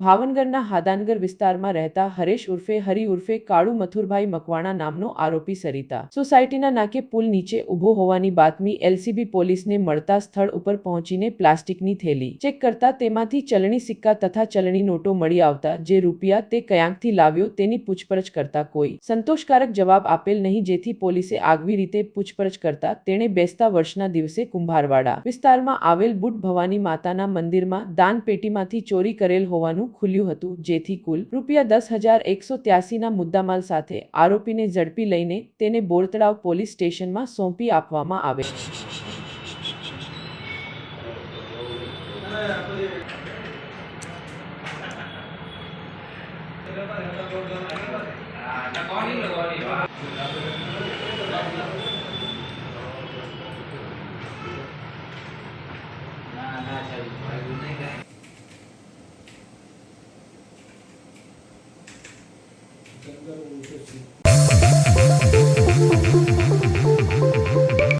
ભાવનગરના હાદાનગર વિસ્તારમાં રહેતા હરેશ ઉર્ફે, હરી ઉર્ફે, કાળુ મથુરભાઈ મકવાણા નામનો આરોપી સરિતા. સોસાયટીના નાકે પુલ નીચે ઊભો હોવાની બાતમી એલસીબી પોલીસને મળતા સ્થળ ઉપર પહોંચીને પ્લાસ્ટિકની થેલી ચેક કરતા તેમાંથી ચલણી સિક્કા તથા ચલણી નોટો મળી આવતા જે રૂપિયા તે કયાંકથી લાવ્યો તેની પૂછપરછ કરતા કોઈ. સંતોષકારક જવાબ આપેલ નહીં જેથી પોલીસે આગવી રીતે પૂછપરછ કરતા તેણે બેસતા વર્ષના દિવસે કુંભારવાડા વિસ્તારમાં આવેલ બુટ ભવાની માતાના મંદિરમાં દાન પેટીમાંથી ચોરી કરેલ હોવાનું ખુલ્યું હતું. જેથી કુલ રૂપિયા દસ હજાર એકસો ત્યાસીના મુદ્દામાલ સાથે આરોપીને ઝડપી લઈને તેને બોરતળાવ પોલીસ સ્ટેશનમાં સોંપી આપવામાં આવે. શંકર ઉર્ફે